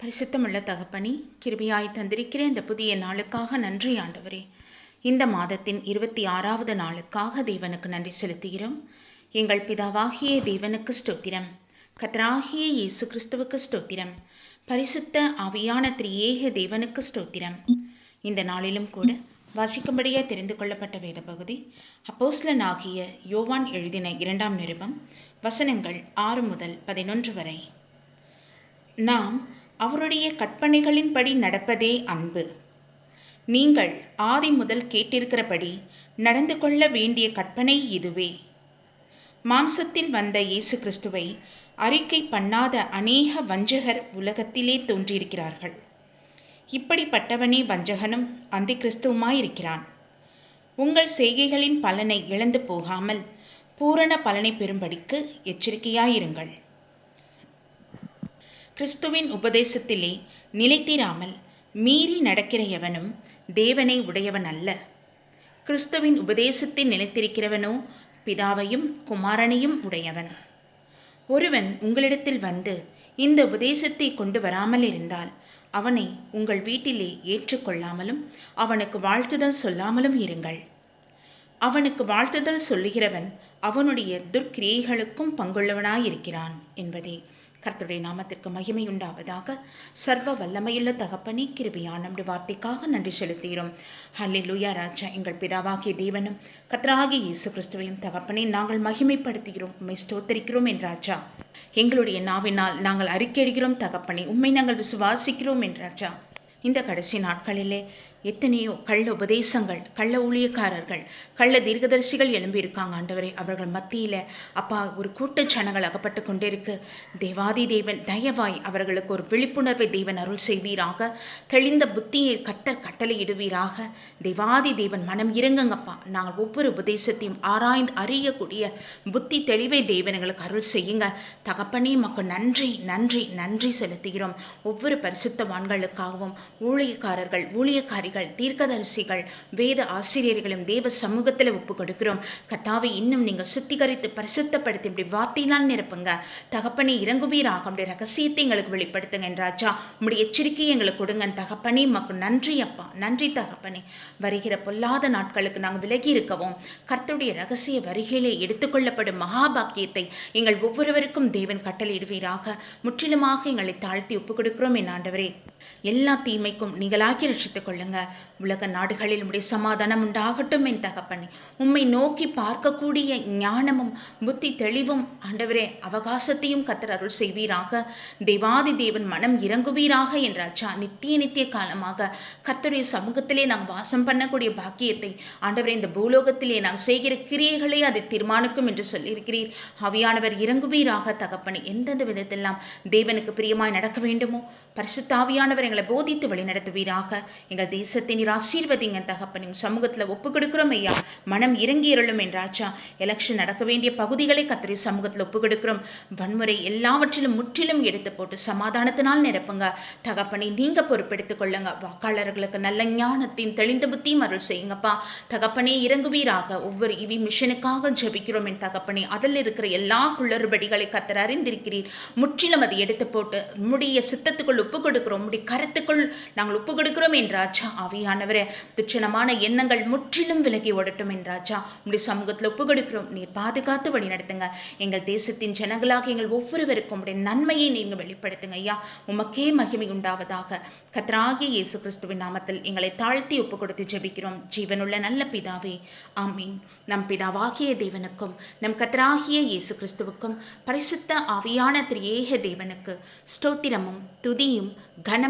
பரிசுத்தமுள்ள தகப்பனி கிருபியாய் தந்திருக்கிற இந்த புதிய நாளுக்காக நன்றி ஆண்டவரே. இந்த மாதத்தின் இருபத்தி ஆறாவது நாளுக்காக தேவனுக்கு நன்றி செலுத்துகிறோம். எங்கள் பிதாவாகிய தேவனுக்கு ஸ்தோத்திரம். கத்ராகிய இயேசு கிறிஸ்துவுக்கு ஸ்தோத்திரம். பரிசுத்த அவியான திரியேக தேவனுக்கு ஸ்தோத்திரம். இந்த நாளிலும் கூட வாசிக்கும்படியாக தெரிந்து கொள்ளப்பட்ட வேத பகுதி அப்போஸ்லன் ஆகிய யோவான் எழுதின இரண்டாம் நிருபம் வசனங்கள் ஆறு முதல் பதினொன்று வரை. நாம் அவருடைய கற்பனைகளின்படி நடப்பதே அன்பு. நீங்கள் ஆதி முதல் கேட்டிருக்கிறபடி நடந்து கொள்ள வேண்டிய கற்பனை இதுவே. மாம்சத்தில் வந்த இயேசு கிறிஸ்துவை அறிக்கை பண்ணாத அநேக வஞ்சகர் உலகத்திலே தோன்றியிருக்கிறார்கள். இப்படிப்பட்டவனே வஞ்சகனும் அந்தி கிறிஸ்துவுமாயிருக்கிறான் உங்கள் செய்கைகளின் பலனை இழந்து போகாமல் பூரண பலனை பெறும்படிக்கு எச்சரிக்கையாயிருங்கள். கிறிஸ்துவின் உபதேசத்திலே நிலைத்திராமல் மீறி நடக்கிற எவனும் தேவனை உடையவன் அல்ல கிறிஸ்துவின் உபதேசத்தில் நிலைத்திருக்கிறவனோ பிதாவையும் குமாரனையும் உடையவன். ஒருவன் உங்களிடத்தில் வந்து இந்த உபதேசத்தை கொண்டு வராமல் இருந்தால் அவனை உங்கள் வீட்டிலே ஏற்றுக்கொள்ளாமலும் அவனுக்கு வாழ்த்துதல் சொல்லாமலும் இருங்கள். அவனுக்கு வாழ்த்துதல் சொல்லுகிறவன் அவனுடைய துர்க்கிரியைகளுக்கும் பங்குள்ளவனாயிருக்கிறான் என்பதே கர்த்தருடைய நாமத்திற்கு மகிமை உண்டாவதாக சர்வ வல்லமையுள்ள தகப்பனே கிருபியான் நம்முடைய வார்த்தைக்காக நன்றி செலுத்துகிறோம். ஹல்லே லூயா ராஜா எங்கள் பிதாவாகிய தேவனும் கத்ராகி இயேசு கிறிஸ்துவையும் தகப்பனை நாங்கள் மகிமைப்படுத்துகிறோம். உண்மை ஸ்தோத்தரிக்கிறோம் என் ராஜா. எங்களுடைய நாவினால் நாங்கள் அறிக்கையிடுகிறோம் தகப்பனை உண்மை நாங்கள் விசுவாசிக்கிறோம் என் ராஜா. இந்த கடைசி நாட்களிலே எத்தனையோ கள்ள உபதேசங்கள் கள்ள ஊழியக்காரர்கள் கள்ள தீர்க்கதரிசிகள் எழும்பியிருக்காங்க. ஆண்டவரே அவர்கள் மத்தியில் அப்பா ஒரு கூட்ட ஜனங்கள் அகப்பட்டு கொண்டிருக்கு. தேவாதி தேவன் தயவாய் அவர்களுக்கு ஒரு விழிப்புணர்வை தேவன் அருள் செய்வீராக. தெளிந்த புத்தியை கட்டர் கட்டளையிடுவீராக. தேவாதி தேவன் மனம் இறங்குங்கப்பா. நாங்கள் ஒவ்வொரு உபதேசத்தையும் ஆராய்ந்து அறியக்கூடிய புத்தி தெளிவை தேவன் எங்களுக்கு அருள் செய்யுங்க. தகப்பனே மக்கள் நன்றி நன்றி நன்றி செலுத்துகிறோம். ஒவ்வொரு பரிசுத்தவான்களுக்காகவும் ஊழியக்காரர்கள் ஊழியக்காரி அதிகாரிகள் தீர்க்கதரிசிகள் வேத ஆசிரியர்களும் தேவ சமூகத்தில் ஒப்பு கொடுக்கிறோம். கத்தாவை இன்னும் நீங்கள் சுத்திகரித்து பரிசுத்தப்படுத்தி இப்படி வார்த்தையினால் நிரப்புங்க. தகப்பனே இறங்குவீராக. அப்படி ரகசியத்தை எங்களுக்கு வெளிப்படுத்துங்க ராஜா. உங்களுடைய எச்சரிக்கையை எங்களுக்கு கொடுங்க. தகப்பனே மக்கள் நன்றி அப்பா. நன்றி தகப்பனே. வருகிற பொல்லாத நாட்களுக்கு நாங்கள் விலகி இருக்கவும் கர்த்தருடைய ரகசிய வருகையிலே எடுத்துக்கொள்ளப்படும் மகாபாக்கியத்தை எங்கள் ஒவ்வொருவருக்கும் தேவன் கட்டளையிடுவீராக. முற்றிலுமாக எங்களை தாழ்த்தி ஒப்புக் கொடுக்கிறோம் என் ஆண்டவரே. எல்லா தீமைக்கும் நீங்களாக்கி ரட்சித்துக் கொள்ளுங்க. உலக நாடுகளில் உடைய சமாதானம் உண்டாகட்டும் என் தகப்பனே. உம்மை நோக்கி பார்க்கக்கூடிய ஞானமும் புத்தி தெளிவும் ஆண்டவரே அவகாசத்தையும் கத்தர் அருள் செய்வீராக. தேவாதி தேவன் மனம் இறங்குவீராக என்ற அச்சா நித்திய நித்திய காலமாக கத்தருடைய சமூகத்திலே நாம் வாசம் பண்ணக்கூடிய பாக்கியத்தை ஆண்டவரே இந்த பூலோகத்திலே நாம் செய்கிற கிரியைகளை அதை தீர்மானிக்கும் என்று சொல்லியிருக்கிறீர். அவியானவர் இறங்குவீராக தகப்பனே. எந்தெந்த விதத்தெல்லாம் தேவனுக்கு பிரியமாய் நடக்க வேண்டுமோ பரிசுத்தாவியான பரிசுத்தாவியானவர் எங்களை போதித்து வழிநடத்துவீராக. எங்கள் தேசத்தை நீர் ஆசீர்வதிங்க தகப்பனையும் சமூகத்தில் ஒப்பு கொடுக்குறோம் ஐயா. மனம் இறங்கி இருளும் என்றாச்சா எலெக்ஷன் நடக்க வேண்டிய பகுதிகளை கத்திரி சமூகத்தில் ஒப்பு கொடுக்குறோம். வன்முறை எல்லாவற்றிலும் முற்றிலும் எடுத்து போட்டு சமாதானத்தினால் நிரப்புங்க. தகப்பனை நீங்க பொறுப்பெடுத்துக் கொள்ளுங்க. வாக்காளர்களுக்கு நல்ல ஞானத்தையும் தெளிந்த புத்தியும் அருள் செய்யுங்கப்பா. தகப்பனே இறங்குவீராக. ஒவ்வொரு இவி மிஷனுக்காக ஜபிக்கிறோம் என் தகப்பனே. அதில் இருக்கிற எல்லா குளறுபடிகளை கத்தர் அறிந்திருக்கிறீர். முற்றிலும் அதை எடுத்து போட்டு முடிய சித்தத்துக்குள் ஒப்பு கொடுக்கிறோம். முடி கருத்துக்குள் நாங்கள் ஒப்பு கொடுக்கிறோம் என்றாச்சா ஆவியானவரே துச்சனமான எண்ணங்கள் முற்றிலும் விலகி ஓடட்டும் என்றாச்சா உங்களுடைய சமூகத்தில் ஒப்பு கொடுக்கிறோம். நீர் பாதுகாத்து வழி நடத்துங்க எங்கள் தேசத்தின் ஜனங்களாக எங்கள் ஒவ்வொருவருக்கும் உடைய நன்மையை நீங்கள் வெளிப்படுத்துங்க ஐயா. உமக்கே மகிமை உண்டாவதாக. கத்ராகிய இயேசு கிறிஸ்துவின் நாமத்தில் எங்களை தாழ்த்தி ஒப்பு கொடுத்து ஜெபிக்கிறோம். ஜீவனுள்ள நல்ல பிதாவே ஆமீன். நம் பிதாவாகிய தேவனுக்கும் நம் கத்ராகிய இயேசு கிறிஸ்துவுக்கும் பரிசுத்த ஆவியான திரு ஏக தேவனுக்கு ஸ்தோத்திரமும் துதியும் கனம்